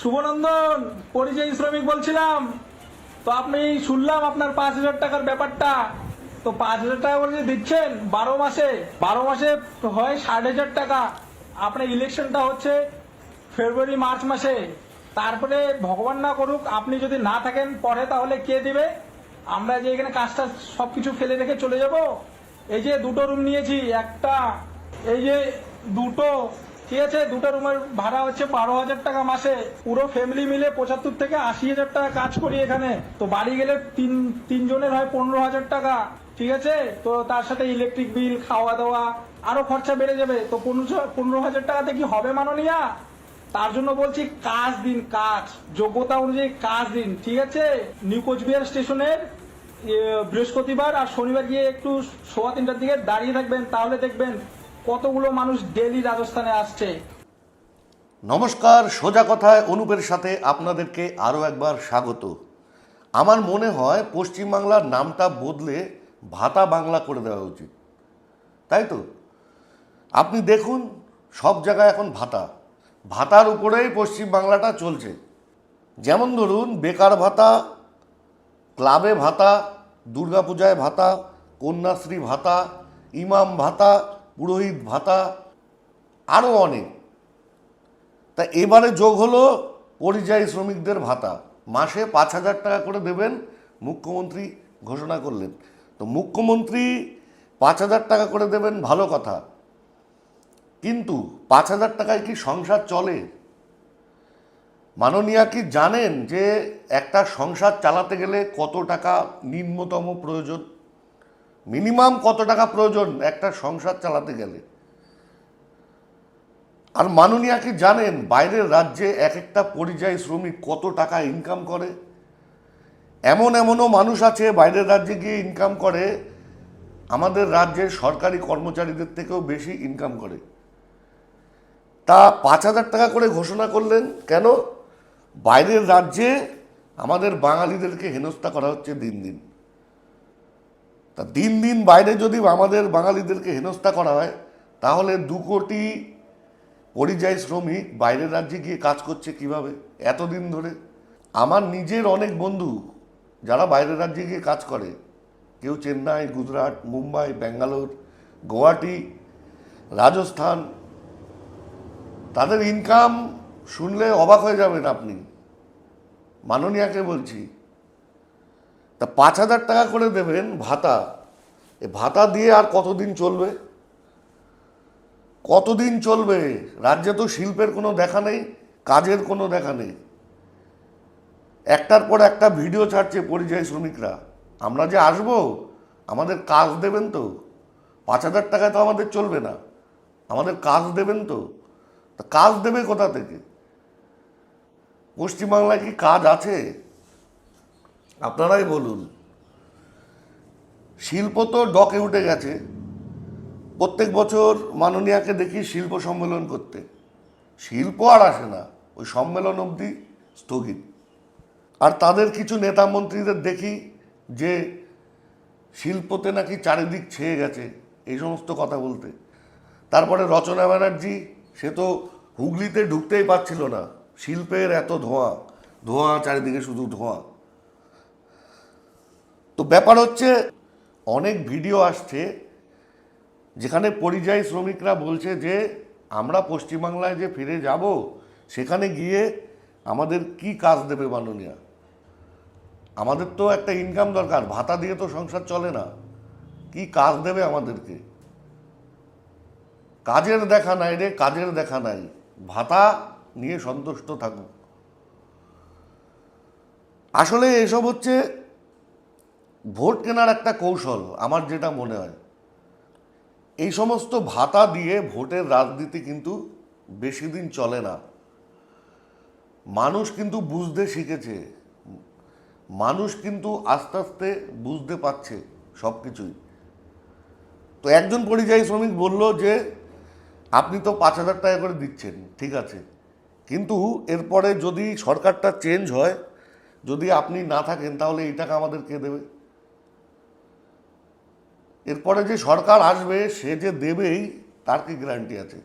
শুভনন্দন, পরিযায়ী শ্রমিক বলছিলাম। তো আপনি শুনলাম আপনার পাঁচ হাজার টাকার ব্যাপারটা। তো পাঁচ হাজার টাকা যে দিচ্ছেন, বারো মাসে বারো মাসে হয় ষাট হাজার টাকা। আপনার ইলেকশনটা হচ্ছে ফেব্রুয়ারি, মার্চ মাসে। তারপরে ভগবান না করুক, আপনি যদি না থাকেন, পরে তাহলে কে দিবে? আমরা যে এখানে কাজটা সবকিছু ফেলে রেখে চলে যাব। এই যে দুটো রুম নিয়েছি, একটা, এই যে দুটো ঠিক আছে, দুটো রুমের ভাড়া হচ্ছে বারো হাজার টাকা মাসে। পুরো ফ্যামিলি মিলে পঁচাত্তর থেকে আশি হাজার টাকা কাজ করি এখানে। তো বাড়ি গেলে তিন, তিনজনের হয় পনেরো হাজার টাকা। ঠিক আছে? তো তার সাথে ইলেকট্রিক বিল খাওয়া দাওয়া, আরও খরচা বেড়ে যাবে। তো পনেরো হাজার টাকাতে কি হবে মাননীয়া? তার জন্য বলছি কাজ দিন, কাজ। যোগ্যতা অনুযায়ী কাজ দিন, ঠিক আছে? নিউ কোচবিহার স্টেশনের বৃহস্পতিবার আর শনিবার গিয়ে একটু সোয়া তিনটার দিকে দাঁড়িয়ে থাকবেন, তাহলে দেখবেন কতগুলো মানুষ ডেলি রাজস্থানে আসছে? নমস্কার, সোজা কথায় অনুপের সাথে আপনাদেরকে আরও একবার স্বাগত। আমার মনে হয় পশ্চিমবাংলার নামটা বদলে ভাতা বাংলা করে দেওয়া উচিত। তাই তো? আপনি দেখুন, সব জায়গায় এখন ভাতা। ভাতার উপরেই পশ্চিমবাংলাটা চলছে। যেমন ধরুন, বেকার ভাতা, ক্লাবে ভাতা, দুর্গাপূজায় ভাতা, কন্যাশ্রী ভাতা, ইমাম ভাতা পুরোহিত ভাতা আরও অনেক। তা এবারে যোগ হলো পরিযায়ী শ্রমিকদের ভাতা। মাসে পাঁচ হাজার টাকা করে দেবেন মুখ্যমন্ত্রী ঘোষণা করলেন। তো মুখ্যমন্ত্রী পাঁচ হাজার টাকা করে দেবেন ভালো কথা। কিন্তু পাঁচ হাজার টাকায় কি সংসার চলে? মাননীয়া কি জানেন যে একটা সংসার চালাতে গেলে কত টাকা নিম্নতম প্রয়োজন? মিনিমাম কত টাকা প্রয়োজন একটা সংসার চালাতে গেলে? আর মাননীয়া কি জানেন বাইরের রাজ্যে এক একটা পরিযায়ী শ্রমিক কত টাকা ইনকাম করে? এমন এমনও মানুষ আছে বাইরের রাজ্যে গিয়ে ইনকাম করে, আমাদের রাজ্যের সরকারি কর্মচারীদের থেকেও বেশি ইনকাম করে। তা পাঁচ হাজার টাকা করে ঘোষণা করলেন কেন? বাইরের রাজ্যে আমাদের বাঙালিদেরকে হেনস্থা করা হচ্ছে দিন দিন। তা দিন দিন বাইরে যদি আমাদের বাঙালিদেরকে হেনস্থা করা হয়, তাহলে দু কোটি পরিযায়ী শ্রমিক বাইরের রাজ্যে গিয়ে কাজ করছে কীভাবে? এতদিন ধরে। আমার নিজের অনেক বন্ধু যারা বাইরের রাজ্যে গিয়ে কাজ করে, কেউ চেন্নাই, গুজরাট, মুম্বাই, ব্যাঙ্গালোর, গুয়াহাটি, রাজস্থান, তাদের ইনকাম শুনলে অবাক হয়ে যাবেন আপনি। মাননীয়াকে বলছি তা পাঁচ হাজার টাকা করে দেবেন ভাতা। এ ভাতা দিয়ে আর কতদিন চলবে? কতদিন চলবে? রাজ্যে তো শিল্পের কোনো দেখা নেই, কাজের কোনো দেখা নেই। একটার পর একটা ভিডিও ছাড়ছে পরিযায়ী শ্রমিকরা। আমরা যে আসব, আমাদের কাজ দেবেন তো। পাঁচ হাজার টাকায় তো আমাদের চলবে না। আমাদের কাজ দেবেন তো। কাজ দেবে কোথা থেকে? পশ্চিমবাংলায় কি কাজ আছে? আপনারাই বলুন। শিল্প তো ডকে উঠে গেছে। প্রত্যেক বছর মাননীয়াকে দেখি শিল্প সম্মেলন করতে। শিল্প আর আসে না, ওই সম্মেলন অবধি স্থগিত। আর তাদের কিছু নেতা মন্ত্রীদের দেখি যে শিল্পতে নাকি চারিদিক ছেয়ে গেছে, এই সমস্ত কথা বলতে। তারপরে রচনা ব্যানার্জি, সে তো হুগলিতে ঢুকতেই পারছিল না। শিল্পের এত ধোঁয়া ধোঁয়া চারিদিকে শুধু ধোঁয়া। তো ব্যাপার হচ্ছে, অনেক ভিডিও আসছে যেখানে পরিযায়ী শ্রমিকরা বলছে যে, আমরা পশ্চিমবাংলায় যে ফিরে যাব, সেখানে গিয়ে আমাদের কি কাজ দেবে মাননীয়া? আমাদের তো একটা ইনকাম দরকার, ভাতা দিয়ে তো সংসার চলে না। কি কাজ দেবে আমাদেরকে? কাজের দেখা নাই রে, কাজের দেখা নাই। ভাতা নিয়ে সন্তুষ্ট থাকুক। আসলে এসব হচ্ছে ভোট কেনার একটা কৌশল আমার যেটা মনে হয়। এই সমস্ত ভাতা দিয়ে ভোটের রাজনীতি কিন্তু বেশি দিন চলে না। মানুষ কিন্তু বুঝতে শিখেছে। মানুষ কিন্তু আস্তে আস্তে বুঝতে পারছে সব কিছুই তো একজন পরিযায়ী শ্রমিক বলল যে, আপনি তো পাঁচ হাজার টাকা করে দিচ্ছেন, ঠিক আছে। কিন্তু এরপরে যদি সরকারটা চেঞ্জ হয়, যদি আপনি না থাকেন, তাহলে এই টাকা আমাদের কে দেবে? এরপরে যে সরকার আসবে, সে যে দেবেই, তার কি গ্যারান্টি আছে?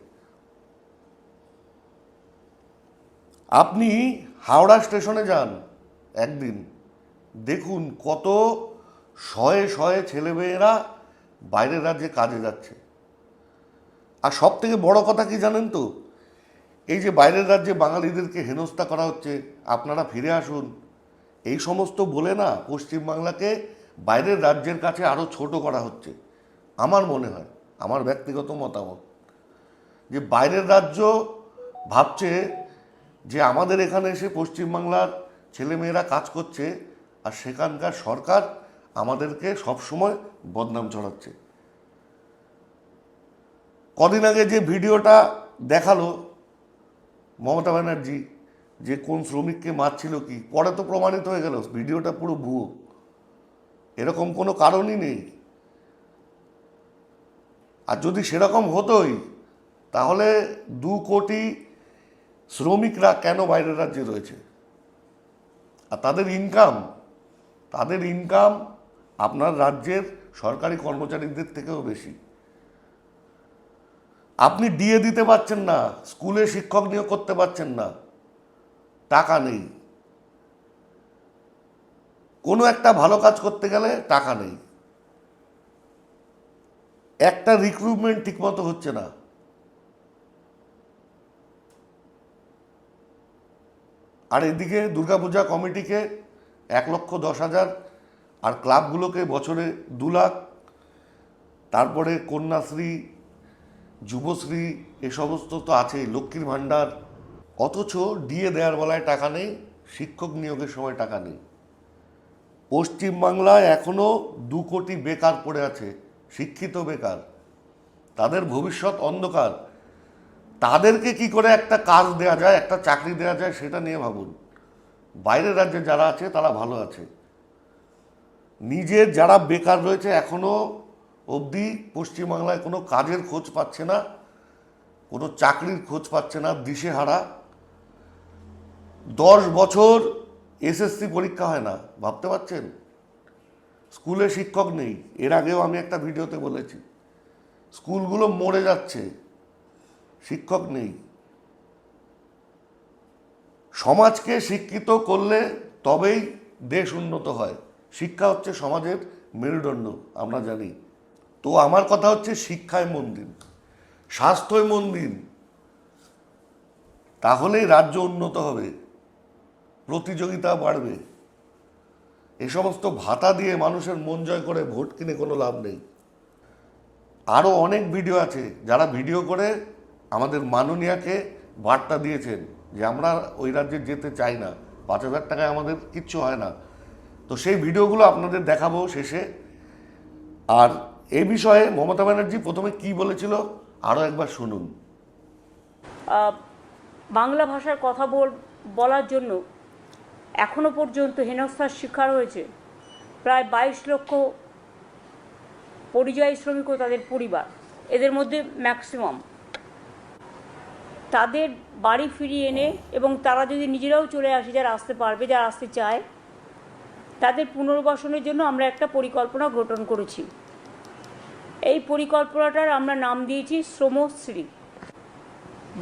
আপনি হাওড়া স্টেশনে যান একদিন, দেখুন কত শয়ে শয়ে ছেলেমেয়েরা বাইরের রাজ্যে কাজে যাচ্ছে। আর সব থেকে বড় কথা কি জানেন তো? এই যে বাইরের রাজ্যে বাঙালিদেরকে হেনস্থা করা হচ্ছে, আপনারা ফিরে আসুন। এই সমস্ত বলে না পশ্চিমবাংলাকে বাইরের রাজ্যের কাছে আরও ছোট করা হচ্ছে। আমার মনে হয়, আমার ব্যক্তিগত মতামত, যে বাইরের রাজ্য ভাবছে যে আমাদের এখানে এসে পশ্চিমবাংলার ছেলেমেয়েরা কাজ করছে আর সেখানকার সরকার আমাদেরকে সবসময় বদনাম ছড়াচ্ছে। কদিন আগে যে ভিডিওটা দেখাল মমতা ব্যানার্জি, যে কোন শ্রমিককে মারছিল কি, পরে তো প্রমাণিত হয়ে গেল, ভিডিওটা পুরো ভুয়ো। এরকম কোনো কারণই নেই। আর যদি সেরকম হতোই, তাহলে দু কোটি শ্রমিকরা কেন বাইরের রাজ্যে রয়েছে? আর তাদের ইনকাম তাদের ইনকাম আপনার রাজ্যের সরকারি কর্মচারীদের থেকেও বেশি। আপনি ডিএ দিতে পারছেন না, স্কুলে শিক্ষক নিয়োগ করতে পারছেন না, টাকা নেই। কোনো একটা ভালো কাজ করতে গেলে টাকা নেই। একটা রিক্রুটমেন্ট ঠিকমতো হচ্ছে না। আর এদিকে দুর্গাপূজা কমিটিকে এক লক্ষ দশ হাজার, আর ক্লাবগুলোকে বছরে দু লাখ, তারপরে কন্যাশ্রী, যুবশ্রী, এ সমস্ত তো আছেই, লক্ষ্মীর ভাণ্ডার, অথচ ডিএ দেওয়ার বেলায় টাকা নেই, শিক্ষক নিয়োগের সময় টাকা নেই। পশ্চিমবাংলায় এখনও দু কোটি বেকার পড়ে আছে, শিক্ষিত বেকার। তাদের ভবিষ্যৎ অন্ধকার। তাদেরকে কি করে একটা কাজ দেওয়া যায়, একটা চাকরি দেওয়া যায়, সেটা নিয়ে ভাবুন। বাইরের রাজ্যে যারা আছে, তারা ভালো আছে। নিজের যারা বেকার রয়েছে এখনও অবধি পশ্চিমবাংলায় কোনো কাজের খোঁজ পাচ্ছে না, কোনো চাকরির খোঁজ পাচ্ছে না, দিশেহারা। দশ বছর এসএসসি পরীক্ষা হয় না, ভাবতে পারছেন? স্কুলে শিক্ষক নেই, এর আগেও আমি একটা ভিডিওতে বলেছি। স্কুলগুলো মরে যাচ্ছে, শিক্ষক নেই। সমাজকে শিক্ষিত করলে তবেই দেশ উন্নত হয়। শিক্ষা হচ্ছে সমাজের মেরুদণ্ড, আমরা জানি। তো আমার কথা হচ্ছে শিক্ষায় মন দিন স্বাস্থ্যয় মন দিন তাহলেই রাজ্য উন্নত হবে। প্রতিযোগিতা বাড়বে। এ সমস্ত ভাতা দিয়ে মানুষের মন জয় করে ভোট কিনে কোনো লাভ নেই। আরও অনেক ভিডিও আছে যারা ভিডিও করে আমাদের মাননীয়াকে বার্তা দিয়েছেন যে আমরা ওই রাজ্যে যেতে চাই না, পাঁচ হাজার টাকায় আমাদের কিচ্ছু হয় না। তো সেই ভিডিওগুলো আপনাদের দেখাবো শেষে। আর এ বিষয়ে মমতা ব্যানার্জি প্রথমে কি বলেছিল আরও একবার শুনুন। বাংলা ভাষার কথা বল, বলার জন্য এখনও পর্যন্ত হেনস্থার শিকার হয়েছে। প্রায় বাইশ লক্ষ পরিযায়ী শ্রমিক ও তাদের পরিবার। এদের মধ্যে ম্যাক্সিমাম তাদের বাড়ি ফিরিয়ে এনে এবং তারা যদি নিজেরাও চলে আসে, যারা আসতে পারবে, যারা আসতে চায়, তাদের পুনর্বাসনের জন্য আমরা একটা পরিকল্পনা গঠন করেছি। এই পরিকল্পনাটার আমরা নাম দিয়েছি শ্রমশ্রী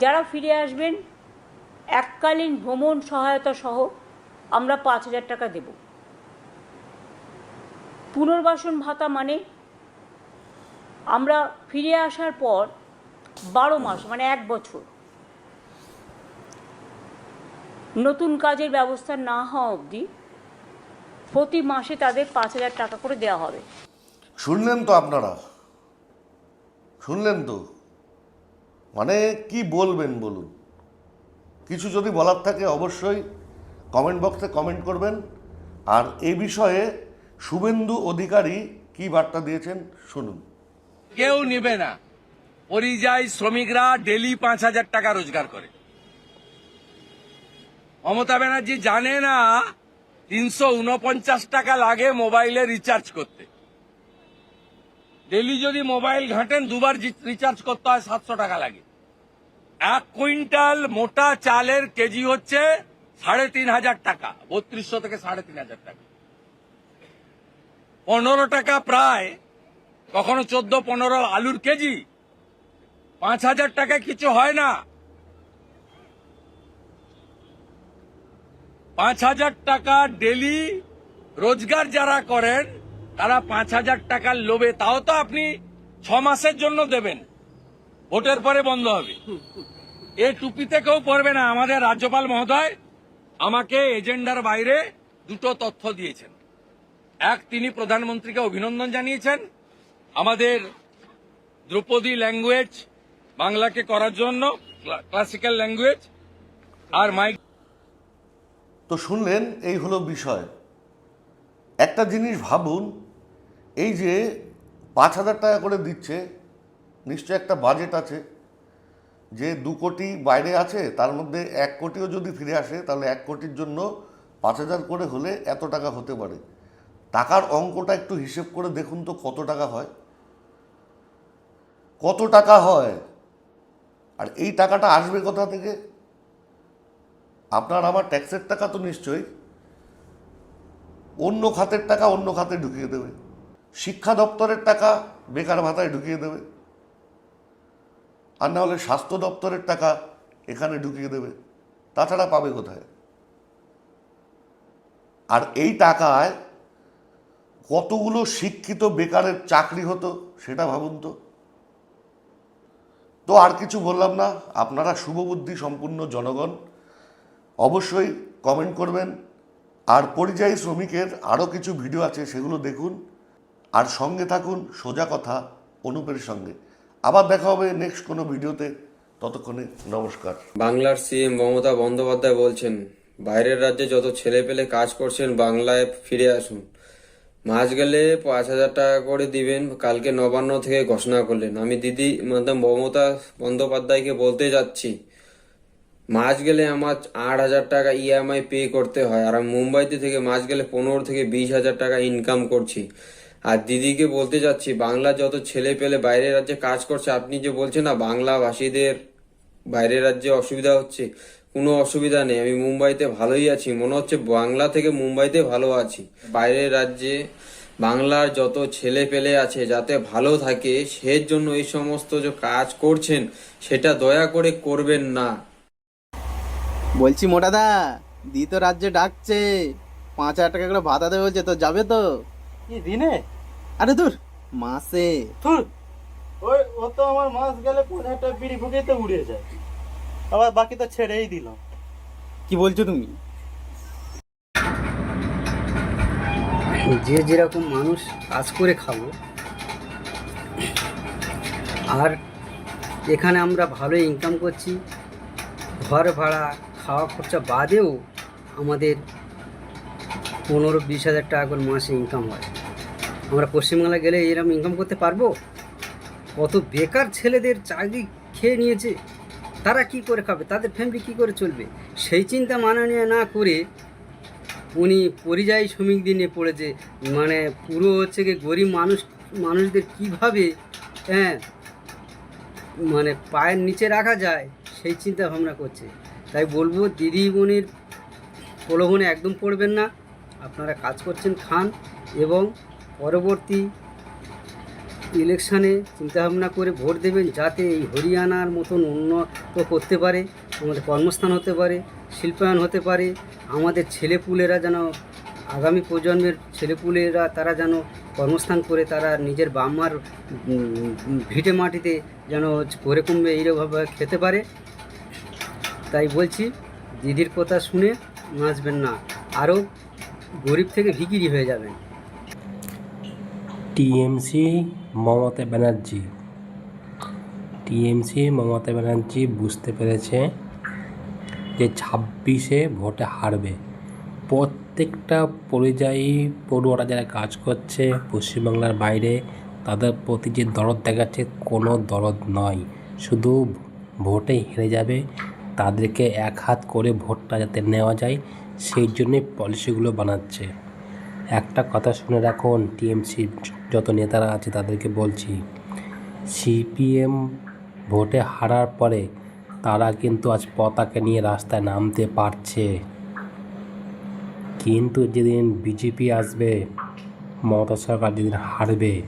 যারা ফিরে আসবেন, এককালীন ভ্রমণ সহায়তা সহ আমরা পাঁচ হাজার টাকা দেব। পুনর্বাসন ভাতা মানে আমরা ফিরে আসার পর বারো মাস মানে এক বছর। নতুন কাজের ব্যবস্থা না হওয়া অবধি প্রতি মাসে তাদের পাঁচ হাজার টাকা করে দেওয়া হবে। শুনলেন তো আপনারা? শুনলেন তো? মানে কি বলবেন বলুন? কিছু যদি বলার থাকে অবশ্যই কমেন্ট বক্সে কমেন্ট করবেন। আর এ বিষয়ে শুভেন্দু অধিকারী কি বার্তা দিয়েছেন শুনুন। কেউ নেবে না। পরিযায়ী শ্রমিকরা ডেলি পাঁচ হাজার টাকা রোজগার করে। মমতা ব্যানার্জি জানে না তিনশো উনপঞ্চাশ টাকা লাগে মোবাইলে রিচার্জ করতে। ডেলি যদি মোবাইল ঘাঁটেন, দুবার রিচার্জ করতে হয় সাতশো টাকা লাগে। এক কুইন্টাল মোটা চালের কেজি হচ্ছে সাড়ে তিন হাজার টাকা, বত্রিশশো থেকে সাড়ে তিন হাজার টাকা। পনেরো টাকা প্রায়, কখনো চোদ্দ, পনেরো আলুর কেজি। পাঁচ হাজার টাকা কিছু হয় না। পাঁচ হাজার টাকা ডেলি রোজগার যারা করেন, তারা পাঁচ হাজার টাকার লোভে, তাও তো আপনি ছ মাসের জন্য দেবেন। ভোটের পরে বন্ধ হবে। এ টুপিতে কেউ পড়বে না। আমাদের রাজ্যপাল মহোদয় আমাকে এজেন্ডার বাইরে দুটো তথ্য দিয়েছেন। এক, তিনি প্রধানমন্ত্রীকে অভিনন্দন জানিয়েছেন। আমাদের দ্রৌপদী ল্যাঙ্গুয়েজ বাংলাকে করার জন্য ক্লাসিক্যাল ল্যাঙ্গুয়েজ আর মাইক তো শুনলেন, এই হলো বিষয়। একটা জিনিস ভাবুন, এই যে পাঁচ হাজার টাকা করে দিচ্ছে, নিশ্চয় একটা বাজেট আছে। যে দু কোটি বাইরে আছে, তার মধ্যে এক কোটিও যদি ফিরে আসে, তাহলে এক কোটির জন্য পাঁচ হাজার করে হলে এত টাকা হতে পারে। টাকার অঙ্কটা একটু হিসেব করে দেখুন তো কত টাকা হয়। কত টাকা হয়? আর এই টাকাটা আসবে কোথা থেকে? আপনার আমার ট্যাক্সের টাকা তো নিশ্চয়ই। অন্য খাতের টাকা অন্য খাতে ঢুকিয়ে দেবে। শিক্ষা দপ্তরের টাকা বেকার ভাতায় ঢুকিয়ে দেবে। আর না হলে স্বাস্থ্য দপ্তরের টাকা এখানে ঢুকিয়ে দেবে। তাছাড়া পাবে কোথায়? আর এই টাকায় কতগুলো শিক্ষিত বেকারের চাকরি হতো সেটা ভাবুন তো। তো আর কিছু বললাম না, আপনারা শুভবুদ্ধি সম্পূর্ণ জনগণ। অবশ্যই কমেন্ট করবেন। আর পরিযায়ী শ্রমিকের আরও কিছু ভিডিও আছে সেগুলো দেখুন। আর সঙ্গে থাকুন, সোজা কথা, অনুপের সঙ্গে। আবার দেখা হবে নেক্সট কোনো ভিডিওতে। ততক্ষণে নমস্কার। বাংলার সিএম মমতা বন্দ্যোপাধ্যায় বলছেন, বাইরের রাজ্যে যত ছেলে পেলে কাজ করছেন, বাংলায় ফিরে আসুন। মাস গেলে পাঁচ হাজার টাকা করে দিবেন, কালকে নবান্ন থেকে ঘোষণা করলেন। আমি দিদি মানে মমতা বন্দ্যোপাধ্যায়কে বলতে যাচ্ছি, মাস গেলে আমার আট হাজার টাকা ইএমআই পে করতে হয়, আর আমি মুম্বাইতে থেকে মাস গেলে পনেরো থেকে বিশ হাজার টাকা ইনকাম করছি। আর দিদিকে বলতে যাচ্ছি, বাংলা যত ছেলে পেলে বাইরের রাজ্যে কাজ করছে, আপনি যে বলছেন না বাংলা ভাষীদের বাইরের রাজ্যে অসুবিধা হচ্ছে, কোনো অসুবিধা নেই। আমি মুম্বাইতে ভালোই আছি, মনে হচ্ছে বাংলা থেকে মুম্বাইতে ভালো আছি। বাইরের রাজ্যে বাংলার যত ছেলে পেলে আছে, যাতে ভালো থাকে সেই জন্য এই সমস্ত যে কাজ করছেন, সেটা দয়া করে করবেন না। বলছি মোটাদা দি তো রাজ্যে ডাকছে, পাঁচ হাজার টাকা করে ভাতা বলছে তো যাবে তো? কি দিনে আরে দূর মাসে ধুর, ওই, ও তো আমার মাস গেলে পনেরোটা বিড়ি ফুকেতে উড়ে যায়। আবার বাকি তো ছেড়েই দিলাম কি বলছো তুমি? যে যেরকম মানুষ কাজ করে খাব, আর এখানে আমরা ভালো ইনকাম করছি, ঘর ভাড়া, খাওয়া খরচা বাদেও আমাদের পনেরো বিশ হাজার টাকা করে মাসে ইনকাম হয়। আমরা পশ্চিমবাংলা গেলে এরকম ইনকাম করতে পারব? কত বেকার ছেলেদের চাকরি খেয়ে নিয়েছে। তারা কি করে খাবে? তাদের ফ্যামিলি কি করে চলবে? সেই চিন্তা মাননীয় না করে উনি পরিযায়ী শ্রমিকদের নিয়ে পড়েছে। মানে পুরো হচ্ছে গিয়ে গরিব মানুষ, মানুষদের কীভাবে হ্যাঁ মানে পায়ের নিচে রাখা যায়, সেই চিন্তা ভাবনা করছে। তাই বলব, দিদি বোনের প্রলোভনে একদম পড়বেন না। আপনারা কাজ করছেন, খান এবং পরবর্তী ইলেকশানে চিন্তাভাবনা করে ভোট দেবেন যাতে এই হরিয়ানার মতন উন্নত করতে পারে, আমাদের কর্মস্থান হতে পারে, শিল্পায়ন হতে পারে, আমাদের ছেলেপুলেরা যেন আগামী প্রজন্মের ছেলেপুলেরা তারা যেন কর্মস্থান করে, তারা নিজের বাম্মার ভিটে মাটিতে যেন করে কমবে এইরকমভাবে খেতে পারে। তাই বলছি, দিদির কথা শুনে নাচবেন না, আরও গরিব থেকে ভিকিরি হয়ে যাবেন। টিএমসি মমতা ব্যানার্জি। টিএমসি মমতা ব্যানার্জি বুঝতে পেরেছে যে ছাব্বিশে ভোটে হারবে। প্রত্যেকটা পরিযায়ী পড়ুয়ারা যারা কাজ করছে পশ্চিমবাংলার বাইরে, তাদের প্রতি যে দরদ দেখাচ্ছে কোনো দরদ নয়। শুধু ভোটে হেরে যাবে, তাদেরকে এক হাত করে ভোটটা যাতে নেওয়া যায়, সেই জন্যই পলিসিগুলো বানাচ্ছে। একটা কথা শুনে রাখুন টিএমসি যত নেতারা আছে তাদেরকে বলছি সিপিএম ভোটে হারার পরে তারা কিন্তু আজ পতাকা নিয়ে রাস্তায় নামতে পারছে। কিন্তু যেদিন বিজেপি আসবে, মমতা সরকার যেদিন হারবে,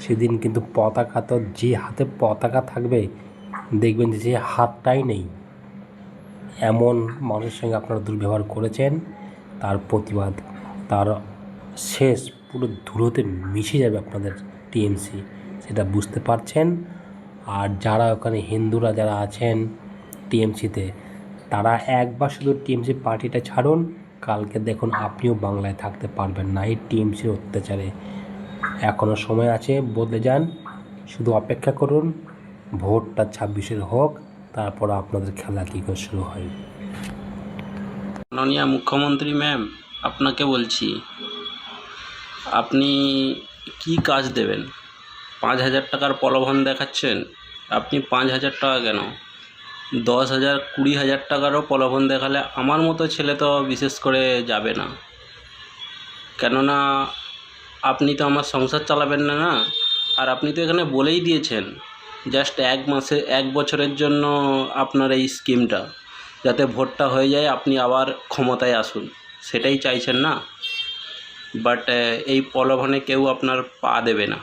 সেদিন কিন্তু পতাকা তো যে হাতে পতাকা থাকবে, দেখবেন যে সে হাতটাই নেই। এমন মানুষের সঙ্গে আপনারা দুর্ব্যবহার করেছেন, তার প্রতিবাদ, তার শেষ, পুরো ধুলোতে মিশে যাবে আপনাদের টিএমসি, সেটা বুঝতে পারছেন। আর যারা ওখানে হিন্দুরা যারা আছেন টিএমসিতে, তারা একবার শুধু টিএমসি পার্টিটা ছাড়ুন, কালকে দেখুন আপনিও বাংলায় থাকতে পারবেন না, এই টিএমসির অত্যাচারে। এখনও সময় আছে, বদলে যান, শুধু অপেক্ষা করুন, ভোটটা ছাব্বিশের হোক, তারপর আপনাদের খেলা কী করে শুরু হয়। মাননীয় মুখ্যমন্ত্রী ম্যাম, আপনাকে বলছি আপনি কি কাজ দেবেন? পাঁচ হাজার টাকার প্রলোভন দেখাচ্ছেন? আপনি পাঁচ হাজার টাকা কেন? দশ হাজার, কুড়ি হাজার টাকারও প্রলোভন দেখালে আমার মতো ছেলে তো বিশেষ করে যাবে না। কেননা আপনি তো আমার সংসার চালাবেন না না? আর আপনি তো এখানে বলেই দিয়েছেন জাস্ট এক মাসে, এক বছরের জন্য আপনার এই স্কিমটা যাতে ভোটটা হয়ে যায়, আপনি আবার ক্ষমতায় আসুন। সেটাই চাইছেন না? বাট এই প্রলোভনে কেউ আপনার পা দেবে না,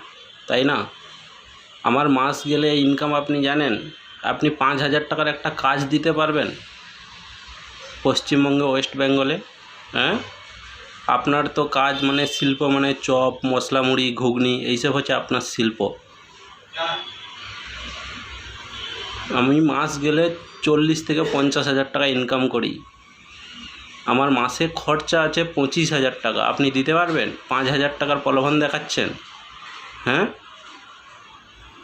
তাই না? আমার মাস গেলে ইনকাম আপনি জানেন, আপনি পাঁচ হাজার টাকার একটা কাজ দিতে পারবেন, পশ্চিমবঙ্গে, ওয়েস্ট বেঙ্গলে হ্যাঁ আপনার তো কাজ মানে শিল্প মানে চপ, মশলা মুড়ি, ঘুগনি, এইসব হচ্ছে আপনার শিল্প। আমি মাস গেলে চল্লিশ থেকে পঞ্চাশ হাজার টাকা ইনকাম করি। আমার মাসে খরচা আছে পঁচিশ হাজার টাকা। আপনি দিতে পারবেন? পাঁচ হাজার টাকার প্রলোভন দেখাচ্ছেন। হ্যাঁ?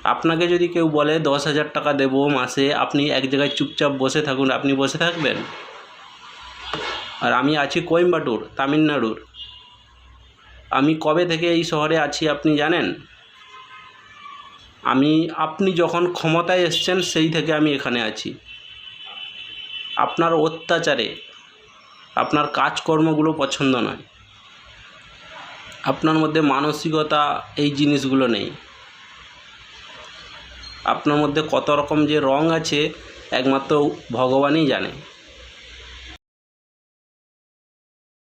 আপনাকে যদি কেউ বলে, দশ হাজার টাকা দেবো মাসে, আপনি এক জায়গায় চুপচাপ বসে থাকুন। আপনি বসে থাকবেন? আর আমি আছি কোয়েম্বাটুর, তামিলনাড়ুর। আমি কবে থেকে এই শহরে আছি আপনি জানেন? আমি, আপনি যখন ক্ষমতায় এসছেন, সেই থেকে আমি এখানে আছি। আপনার অত্যাচারে আপনার কাজকর্মগুলো পছন্দ নয়। আপনার মধ্যে মানসিকতা এই জিনিসগুলো নেই। আপনার মধ্যে কত রকম যে রং আছে, একমাত্র ভগবানই জানে।